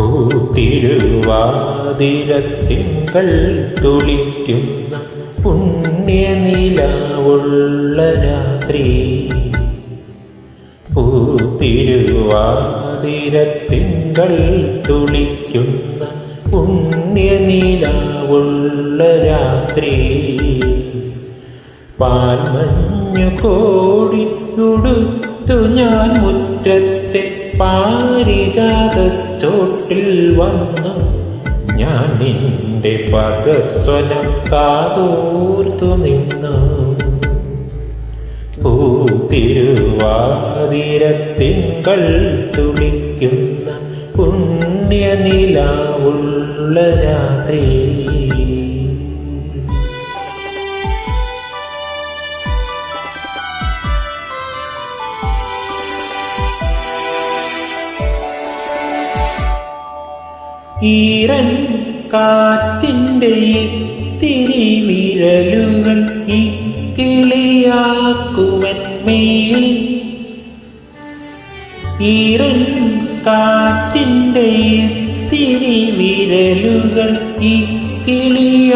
പൂത്തിരുവാതിരത്തിങ്കൾ തുളിക്കുന്ന പുണ്യനിലാവുള്ള രാത്രി പൂത്തിരുവാതിരത്തിങ്കൾ തുളിക്കുന്ന പുണ്യനിലാവുള്ള രാത്രി പാൽമഞ്ഞു കോടി ഞാൻ മുറ്റത്തെ പാരിജാതച്ചോട്ടിൽ വന്നു. ഞാൻ നിന്റെ പദസ്വനം കാതോർത്തു നിന്നു. പൂത്തിരുവാതിരത്തിങ്കൾ തുളിക്കുന്ന പുണ്യനിലാവുള്ള രാത്രി ഈറൻ കാറ്റിന്റെ തിരിവിരലുകൾ വിരലുകൾ ഈ കിളിയാക്കുവന്മേൽ ഈറൻ കാറ്റിന്റെ തിരിവിരലുകൾ വിരലുകൾ ഈ കിളിയാക്കുവന്മേൽ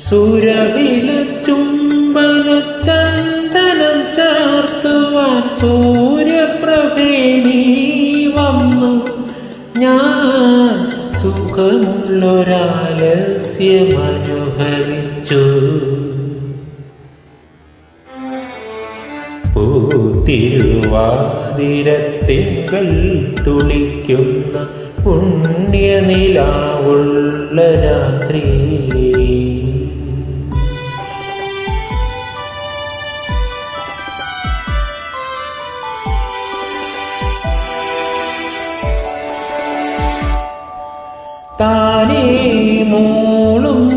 സുരവില ചുംബന ചന്ദനം ചാർത്തുവാൻ സൂര്യപ്രഭേണി ഞാൻ സുഖമുള്ളൊരാലസ്യമനുഭവിച്ചു പൂത്തിരുവാതിരത്തിങ്കൾ തുളിക്കുന്ന പുണ്യനിലാവുള്ള രാത്രി.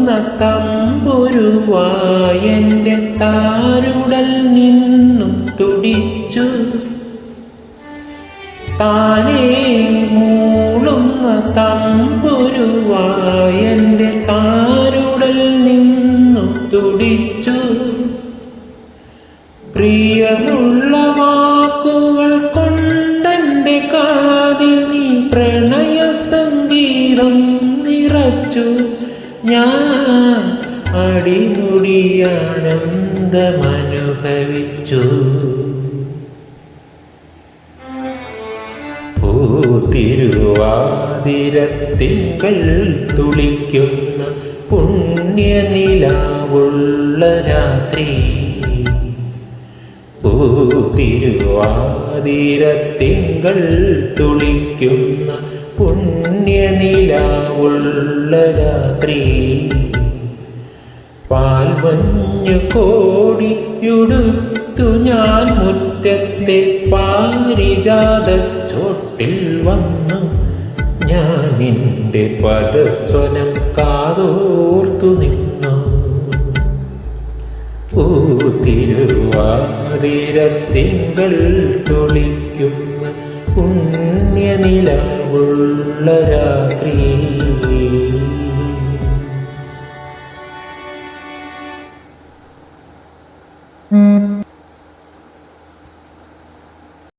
മൂളുന്ന തമ്പുരുവായന്റെ താരുടൽ നിന്നും തുടിച്ചു. താനേ മൂളുന്ന തമ്പുരുവായന്റെ താരുടൽ നിന്നും തുടിച്ചു. പ്രിയമുള്ള വാക്കുകൾ കൊണ്ടെന്റെ കാതിൽ നീ പ്രണയ സംഗീതം നിറച്ചു. ഞാൻ അടിമുടിയാനന്ദമനുഭവിച്ചു പൂത്തിരുവാതിരത്തിങ്കൾ തുളിക്കുന്ന പുണ്യനിലാവുള്ള രാത്രി ഓ പൂത്തിരുവാതിരത്തിങ്കൾ തുളിക്കുന്ന പുണ്യനിലാവുള്ള രാത്രി പാൽമഞ്ഞു കോടിയുടുത്തു ഞാൻ മുറ്റത്തെ പാരിജാത ചോട്ടിൽ വന്നു. ഞാൻ നിന്റെ പദസ്വനം കാതോർത്തു നിന്നു. ഊതിരുവാതിരത്തിങ്കൾ തുളിക്കുന്ന പുണ്യനിലാവുള്ള രാത്രി.